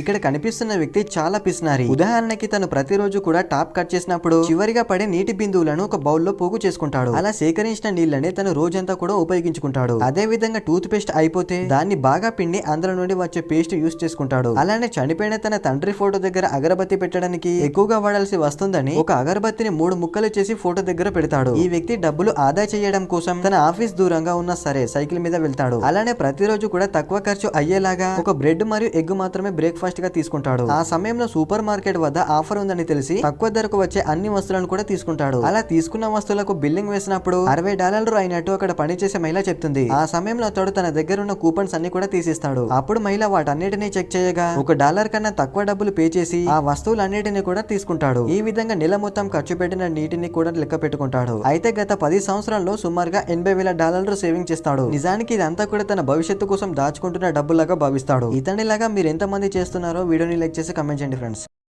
ఇక్కడ కనిపిస్తున్న వ్యక్తి చాలా పిసినారి. ఉదాహరణకి తను ప్రతిరోజు కూడా టాప్ కట్ చేసినప్పుడు చివరిగా పడే నీటి బిందువులను ఒక బౌల్లో పోగు చేసుకుంటాడు. అలా సేకరించిన నీళ్ళని తను రోజంతా కూడా ఉపయోగించుకుంటాడు. అదే విధంగా టూత్ పేస్ట్ అయిపోతే దాన్ని బాగా పిండి అందులో నుండి వచ్చే పేస్ట్ యూస్ చేసుకుంటాడు. అలానే చనిపోయిన తన తండ్రి ఫోటో దగ్గర అగరబత్తి పెట్టడానికి ఎక్కువగా వాడాల్సి వస్తుందని ఒక అగరబత్తిని మూడు ముక్కలు చేసి ఫోటో దగ్గర పెడతాడు. ఈ వ్యక్తి డబ్బులు ఆదా చేయడం కోసం తన ఆఫీస్ దూరంగా ఉన్న సరే సైకిల్ మీద వెళ్తాడు. అలానే ప్రతిరోజు కూడా తక్కువ ఖర్చు అయ్యేలాగా ఒక బ్రెడ్ మరియు ఎగ్ మాత్రమే బ్రేక్ఫాస్ట్ గా తీసుకుంటాడు. ఆ సమయంలో సూపర్ మార్కెట్ వద్ద ఆఫర్ ఉందని తెలిసి తక్కువ ధరకు వచ్చే అన్ని వస్తువులను కూడా తీసుకుంటాడు. అలా తీసుకున్న వస్తువులకు బిల్లింగ్ వేసినప్పుడు అరవై డాలర్లు అయినట్టు అక్కడ పనిచేసే మహిళ చెప్తుంది. ఆ సమయంలో అతడు తన దగ్గర ఉన్న కూపన్స్ అన్ని కూడా తీసిస్తాడు. అప్పుడు మహిళ వాటన్నిటిని చెక్ చేయగా ఒక డాలర్ కన్నా తక్కువ డబ్బులు పే చేసి ఆ వస్తువులన్నిటిని కూడా తీసుకుంటాడు. ఈ విధంగా నెల మొత్తం ఖర్చు పెట్టిన నీటిని కూడా లెక్క పెట్టుకుంటాడు. అయితే గత పది సంవత్సరాల్లో సుమారుగా ఎనభై వేల డాలర్లు సేవింగ్ చేస్తాడు. నిజానికి ఇదంతా కూడా తన భవిష్యత్తు కోసం దాచుకుంటున్న డబ్బులాగా భావిస్తాడు. ఇతనిలాగా మీరు ఎంతమంది చేస్తున్నారో వీడియోని లైక్ చేసి కమెంట్ చేయండి ఫ్రెండ్స్